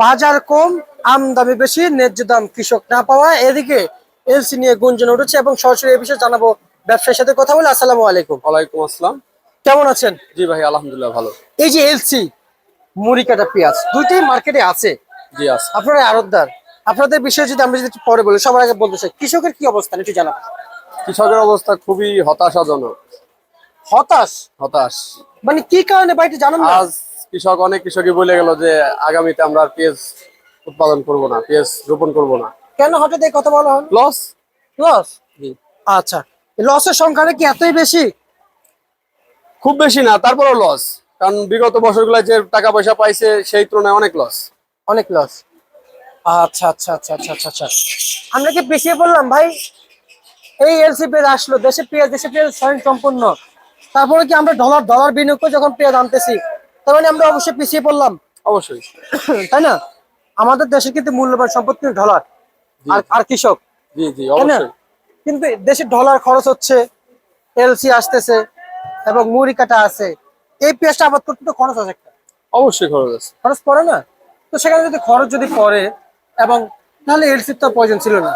বাজার কম আমদামি বেশি ন্যায্য দাম কৃষক না পাওয়া এদিকে এলসি নিয়ে গুঞ্জন উঠেছে এবং সরাসরি এই বিষয়ে জানাব ব্যবসায়ীর সাথে কথা বলে। আসসালামু আলাইকুম। ওয়ালাইকুম আসসালাম। কেমন আছেন? জি ভাই আলহামদুলিল্লাহ ভালো। এই যে এলসি মুড়ি কাটা পেঁয়াজ দুইটাই মার্কেটে আছে। জি আছে। আপনারা আরতদার আপনাদের বিষয়ে যদি আমরা যদি একটু পরে বলি সবার আগে বলতে চাই কৃষকের কি অবস্থান একটু জানাব কৃষকের অবস্থা খুবই হতাশাজনক। হতাশ? হতাশ। মানে কি কারণে? বাড়িতে জানান না। আজ কৃষক অনেক কৃষকই বলে গেল যে আগামীতে আমরা আর পেঁয়াজ উৎপাদন করব না পেঁয়াজ রোপণ করব না। কেন হঠাৎ এই কথা বলা হলো? লস লস জি। আচ্ছা লসের সংখ্যাটা কি এতই বেশি? খুব বেশি না তারপরেও লস কারণ বিগত বছরগুলো যে টাকা পয়সা পাইছে সেই তুলনায় অনেক লস অনেক লস আচ্ছা আচ্ছা আচ্ছা আচ্ছা আচ্ছা আচ্ছা। আমরা কি পিছিয়ে পড়লাম ভাই? এই এলসি পেঁয়াজ আসলো দেশে পেঁয়াজ দেশে পেঁয়াজ স্বয়ং সম্পূর্ণ তারপরে কি আমরা ডলার ডলার বিনিয়োগ করে যখন পেঁয়াজ আনতেছি তার মানে আমরা অবশ্যই পিছিয়ে পড়লাম। অবশ্যই। তাই না? আমাদের দেশের কিন্তু মূল্যবান সম্পদ কিন্তু ডলার আর কৃষক। জি জি অবশ্যই। কিন্তু দেশে ডলার খরচ হচ্ছে এলসি আসতেছে এবং মুড়ি কাটা আছে। এই পেঁয়াজটা আবাদ করতে তো খরচ আছে একটা। অবশ্যই খরচ আছে। খরচ পড়ে না? তো সেখানে যদি খরচ যদি পড়ে এবং তাহলে এলসির তো প্রয়োজন ছিল না।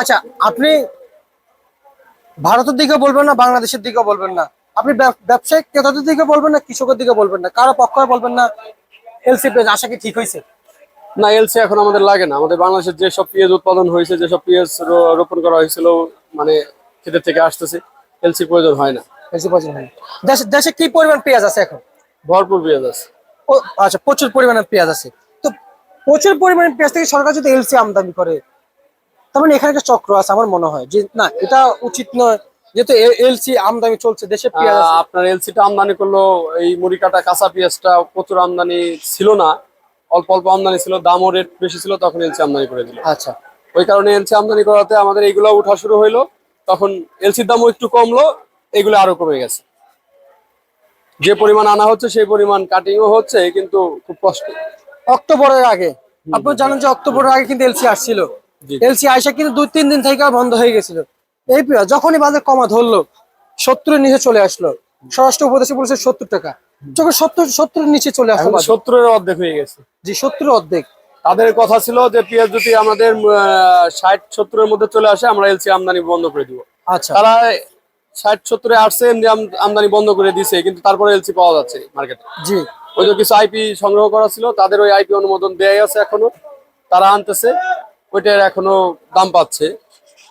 আচ্ছা আপনি ভারতের দিকে বলবেন না বাংলাদেশের দিকে বলবেন না? আপনি ব্যব- ব্যবসায়িক ক্রেতাদের দিকে বলবেন না কৃষকের দিকে বলবেন না? কারও পক্ষ বলবেন না এলসি পেজ আশা কি ঠিক হয়েছে? না এলসি এখন আমাদের লাগে না। আমাদের বাংলাদেশের যেসব পেঁয়াজ উৎপাদন হয়েছে যেসব পেঁয়াজ রোপণ করা হয়েছিল মানে ক্ষেতের থেকে আসতেছে এলসি প্রয়োজন হয় না। এলসি প্রয়োজন হয় না। দেশে দেশে কি পরিমাণ পেঁয়াজ আছে এখন? ভরপুর পেঁয়াজ আছে। ও আচ্ছা প্রচুর পরিমাণে পেঁয়াজ আছে। তো প্রচুর পরিমাণে পেঁয়াজ থেকে সরকার যদি এলসি আমদানি করে তার মানে এখানে একটা চক্র আছে আমার মনে হয়। যে না এটা উচিত নয়। যেহেতু এলসি আমদানি চলছে দেশে পেঁয়াজ আপনার এলসিটা আমদানি করল এই মুড়ি কাটা কাঁচা পেঁয়াজটা প্রচুর আমদানি ছিল না। অল্প অল্প আমদানি ছিল দামও রেট বেশি ছিল তখন এলসি আমদানি করে দিল। আচ্ছা। ওই কারণে এলসি আমদানি করাতে আমাদের এইগুলো উঠা শুরু হইল তখন এলসির দামও একটু কমলো এগুলো আরও কমে গেছে। যে পরিমাণ আনা হচ্ছে সেই পরিমাণ কাটিংও হচ্ছে কিন্তু খুব কষ্ট। অক্টোবরের আগে। আপনি জানেন যে অক্টোবরের আগে কিন্তু এলসি আসছিল। এলসি আইসা কিন্তু দুই তিন দিন থেকে আর বন্ধ হয়ে গেছিল। এই পেঁয়াজ যখনই বাজার কমা ধরলো সত্তরের নিচে চলে আসলো। স্বরাষ্ট্র উপদেশে বলেছে সত্তর টাকা। যখন সত্তর সত্তরের নিচে চলে আসলো সত্তরের অর্ধেক হয়ে গেছে। জি সত্তরের অর্ধেক। তাদের কথা ছিল যে পেঁয়াজ যদি আমাদের ষাট সত্তরের মধ্যে চলে আসে আমরা এলসি আমদানি বন্ধ করে দিব। আচ্ছা। তারা ষাট সত্তরে আসছে এমনি আম- আমদানি বন্ধ করে দিছে কিন্তু তারপরে এলসি পাওয়া যাচ্ছে মার্কেটে। জি। ওই যে কিছু আইপি সংগ্রহ করা ছিল তাদের ওই আইপি অনুমোদন দেয়াই আছে এখনও। তারা আনতেছে ওইটার এখনও দাম পাচ্ছে।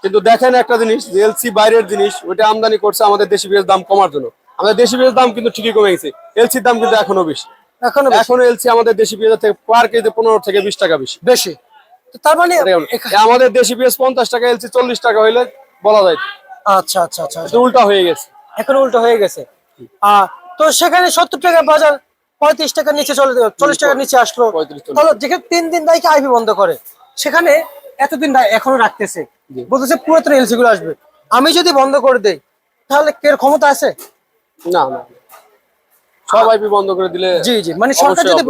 কিন্তু দেখেন একটা জিনিস যে এলসি বাইরের জিনিস ওইটা আমদানি করছে আমাদের দেশি পেঁয়াজ দাম কমার জন্য। আমাদের দেশি পেঁয়াজ দাম কিন্তু ঠিকই কমে গেছে। এলসির দাম কিন্তু এখনও বেশি। এখনও। এখনও এলসি আমাদের দেশি পেঁয়াজ থেকে পার কেজিতে পনেরো থেকে বিশ টাকা বেশি। বেশি। তার মানে আমাদের দেশি পেঁয়াজ পঞ্চাশ টাকা এলসি চল্লিশ টাকা হইলে বলা যায়। আচ্ছা আচ্ছা আচ্ছা আচ্ছা। উল্টা হয়ে গেছে। এখন উল্টো হয়ে গেছে। আহ, তো সেখানে সত্তর টাকা বাজার পঁয়ত্রিশ টাকার নিচে চলে চল্লিশ টাকার নিচে আসলো। 35 চল্লিশ। তাহলে যেখানে তিন দিন দায়কে আইপি বন্ধ করে। সেখানে এতদিন এখনও রাখতেছে। বলতেছে পুরাতন এলসি গুলো আসবে। আমি যদি বন্ধ করে দেই তাহলে কে ক্ষমতা আছে? না না। সব আইপি বন্ধ করে দিলে জি জি। মানে সরকার যদি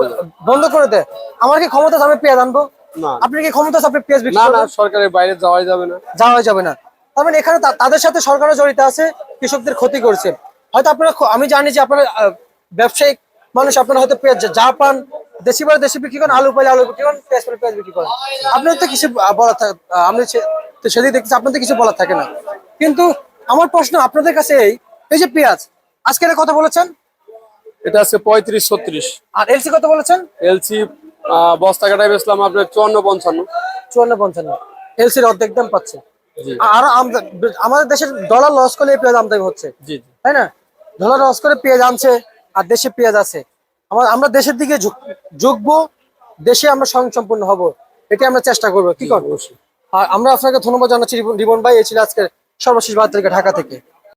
বন্ধ করে দেয় আমার কি ক্ষমতা আছে? আমি পেঁয়াজ আনব? না। আপনি কি ক্ষমতা আছে? আপনি পেঁয়াজ বিক্রি না না সরকারের বাইরে যাওয়াই যাবে না। যাওয়া যাবে না। তার মানে এখানে তাদের সাথে সরকারও জড়িত আছে কৃষকদের ক্ষতি করছে। হয়তো আপনারা আমি জানি যে আপনারা ব্যবসায়িক মানুষ আপনারা হয়তো পেঁয়াজ যা- পান দেশি বারে দেশি বিক্রি করেন আলু পাইলে আলু বিক্রি করেন পেঁয়াজ পাইলে পেঁয়াজ বিক্রি করেন। আপনার তো কিছু বলার থাকে আমি তো সেদিকে দেখছি আপনাদের কিছু বলার থাকে না। কিন্তু আমার প্রশ্ন আপনাদের কাছে এই এই যে পেঁয়াজ আজকে এটা কথা বলেছেন? এটা আছে পঁয়ত্রিশ ছত্রিশ। আর এলসি কত বলেছেন? এলসি বস্তা কাটায় বেচলাম আপনার চুয়ান্ন পঞ্চান্ন। চুয়ান্ন পঞ্চান্ন। এলসির অর্ধেক দাম পাচ্ছে। আর আমদা- আমাদের দেশের ডলার লস করলে এই পেঁয়াজ আমদানি হচ্ছে। তাই না? ডলার লস করে পেঁয়াজ আনছে আর দেশে পেঁয়াজ আছে। আমার আমরা দেশের দিকে ঝুঁক- ঝুঁকবো দেশে আমরা স্বয়ংসম্পূর্ণ হব এটা আমরা চেষ্টা করব। কি করব আর আমরা আপনাকে ধন্যবাদ জানাচ্ছি রিবন- ভাই এই ছিল আজকের সর্বশেষ বাদ ঢাকা থেকে।